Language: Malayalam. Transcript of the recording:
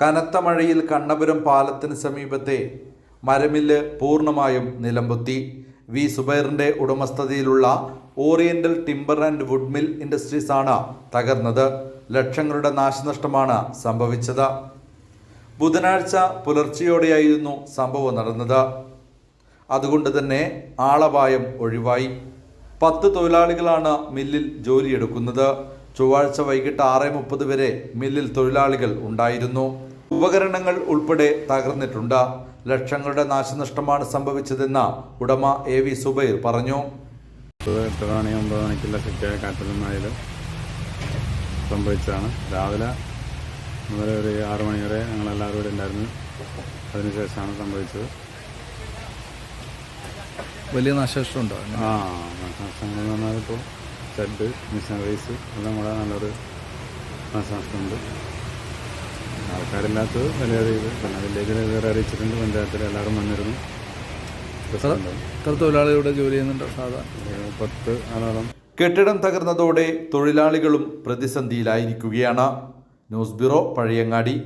കനത്ത മഴയിൽ കണ്ണപുരം പാലത്തിന് സമീപത്തെ മരമില്ല് പൂർണമായും നിലംപൊത്തി. വി. സുബൈറിന്റെ ഉടമസ്ഥതയിലുള്ള oriental timber and wood mill ഇൻഡസ്ട്രീസാണ് തകർന്നത്. ലക്ഷങ്ങളുടെ നാശനഷ്ടമാണ് സംഭവിച്ചത്. ബുധനാഴ്ച പുലർച്ചെയോടെയായിരുന്നു സംഭവം നടന്നത്. അതുകൊണ്ട് തന്നെ ആളപായം ഒഴിവായി. പത്ത് തൊഴിലാളികളാണ് മില്ലിൽ ജോലിയെടുക്കുന്നത്. ചൊവ്വാഴ്ച വൈകിട്ട് ആറ് മുപ്പത് വരെ മില്ലിൽ തൊഴിലാളികൾ ഉണ്ടായിരുന്നു. ഉപകരണങ്ങൾ ഉൾപ്പെടെ തകർന്നിട്ടുണ്ട്. ലക്ഷങ്ങളുടെ നാശനഷ്ടമാണ് സംഭവിച്ചതെന്ന് ഉടമ എ വി സുബൈർ പറഞ്ഞു. എട്ട് മണി ഒമ്പത് മണിക്കുള്ള ശക്തിയായ കാറ്റിലും മഴയിലും സംഭവിച്ചതാണ്. രാവിലെ മുതൽ ഒരു ആറു മണി വരെ ഞങ്ങളെല്ലാവരും ഇവിടെ ഉണ്ടായിരുന്നു. അതിനുശേഷമാണ് സംഭവിച്ചത്. വലിയ നാശനഷ്ടമുണ്ടോ ആ നാശനഷ്ടങ്ങൾ എന്ന് പറഞ്ഞാൽ ഇപ്പോൾ ഷെഡ് മിഷനറീസ് എല്ലാം കൂടെ നല്ലൊരു നാശനഷ്ടമുണ്ട്. ആൾക്കാരില്ലാത്തത് വലിയ രീതിയിൽ. പിന്നെ വില്ലേജിൽ വേറെ അറിയിച്ചിട്ടുണ്ട്. പഞ്ചായത്തിൽ എല്ലാവരും വന്നിരുന്നു. എത്ര തൊഴിലാളികളുടെ ജോലി ചെയ്യുന്നുണ്ട് സാധാരണ ഒരു പത്ത് ആളോളം. കെട്ടിടം തകർന്നതോടെ തൊഴിലാളികളും പ്രതിസന്ധിയിലായിരിക്കുകയാണ്. News bureau Pazhayangadi.